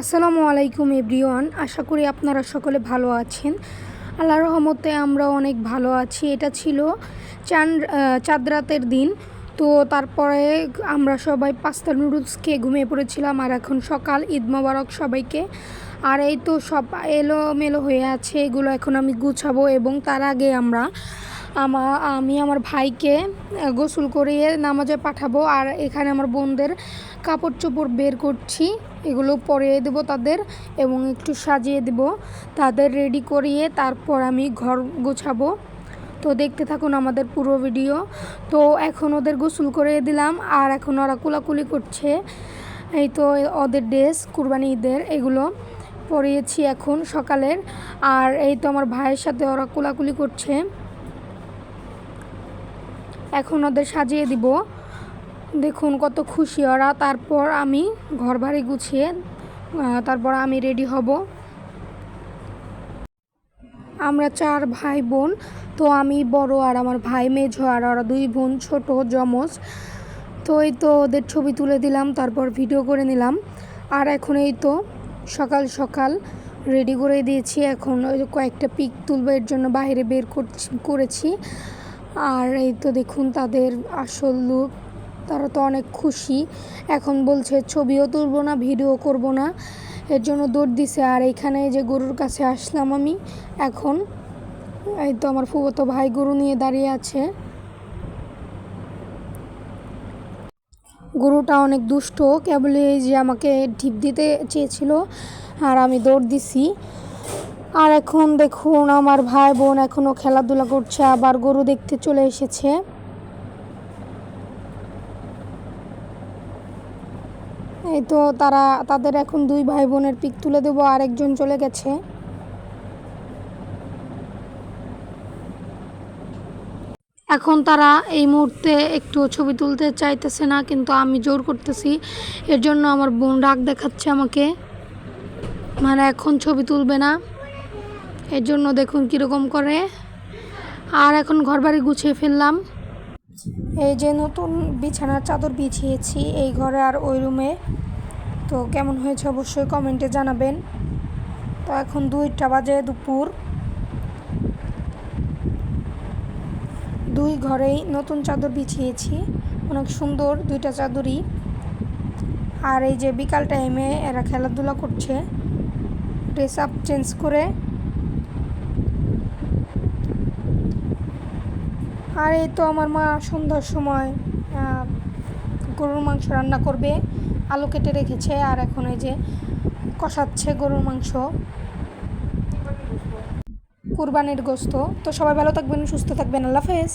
আসসালামু আলাইকুম এভরিওয়ান, আশা করি আপনারা সকলে ভালো আছেন। আল্লাহর রহমতে আমরা অনেক ভালো আছি। এটা ছিল চান চাঁদ রাতের দিন। তো তারপরে আমরা সবাই পাস্তা নুডলস খেয়ে ঘুমিয়ে পড়েছিলাম আর এখন সকাল, ঈদ মোবারক সবাইকে। আর এই তো সব এলোমেলো হয়ে আছে, এগুলো এখন আমি গুছাবো এবং তার আগে আমরা আমা, আমি আমার ভাইকে গোসল করিয়ে নামাজে পাঠাবো। আর এখানে আমার বোনদের কাপড় চোপড় বের করছি। এগুলো পরিয়ে দেবো তাদের এবং একটু সাজিয়ে দেব। তাদের রেডি করিয়ে তারপর আমি ঘর গোছাবো। তো দেখতে থাকুন আমাদের পুরো ভিডিও তো এখন ওদের গোসল করে দিলাম আর এখন ওরা কুলাকুলি করছে। এই তো ওদের ড্রেস কুরবানি ঈদের এগুলো পরিয়েছি এখন সকালের। আর এই তো আমার ভাইয়ের সাথে ওরা কুলাকুলি করছে। এখন ওদের সাজিয়ে দিব। দেখুন, কত খুশি। ওরা তারপর আমি ঘর বাড়ি গুছিয়ে তারপর আমি রেডি হব। আমরা চার ভাই বোন, তো আমি বড় আর আমার ভাই মেঝো আর ওরা দুই বোন, ছোট যমজ। তো এই তো ওদের ছবি তুলে দিলাম, তারপর ভিডিও করে নিলাম। আর এখন এই তো সকাল সকাল রেডি করে দিয়েছি। এখন ওই কয়েকটা পিক তুলবে, এর জন্য বাইরে বের করছি, করেছি। আর এই তো দেখুন, তাদের আসল লুক তারা তো অনেক খুশি। এখন বলছে, ছবিও তুলবো না, ভিডিও করব না। এর জন্য দৌড় দিছে। আর এখানে যে গরুর কাছে আসলাম আমি, এখন এই তো আমার ফুবতো ভাই গরু নিয়ে দাঁড়িয়ে আছে। গরুটা অনেক দুষ্ট কেবল এই যে আমাকে ঢিপ দিতে চেয়েছিল, আর আমি দৌড় দিছি। আর এখন দেখুন, আমার ভাই বোন এখনও খেলাধুলা করছে, আবার গরু দেখতে চলে এসেছে। এই তো তারা, তাদের এখন দুই ভাই বোনের পিক তুলে দেবো আরেকজন চলে গেছে। এখন তারা এই মুহূর্তে একটু ছবি তুলতে চাইতেছে না, কিন্তু আমি জোর করতেছি। এর জন্য আমার বোন রাগ দেখাচ্ছে আমাকে। মানে এখন ছবি তুলবে না। এর জন্য দেখুন কীরকম করে। আর এখন ঘর বাড়ি গুছিয়ে ফেললাম। এই যে নতুন বিছানার চাদর বিছিয়েছি, এই ঘরে আর ওই রুমে। তো কেমন হয়েছে অবশ্যই কমেন্টে জানাবেন। তো এখন দুইটা বাজে দুপুর। দুই ঘরেই নতুন চাদর বিছিয়েছি, অনেক সুন্দর দুইটা চাদরই। আর এই যে বিকাল টাইমে এরা খেলাধুলা করছে। ড্রেস আপ চেঞ্জ করে আর এই তো আমার মা সন্ধ্যার সময় গরুর মাংস রান্না করবে, আলু কেটে রেখেছে, আর এখন এই যে কষাচ্ছে গরুর মাংস। কুরবানির গোস্ত। তো সবাই ভালো থাকবেন, সুস্থ থাকবেন, আল্লাহ হাফেজ।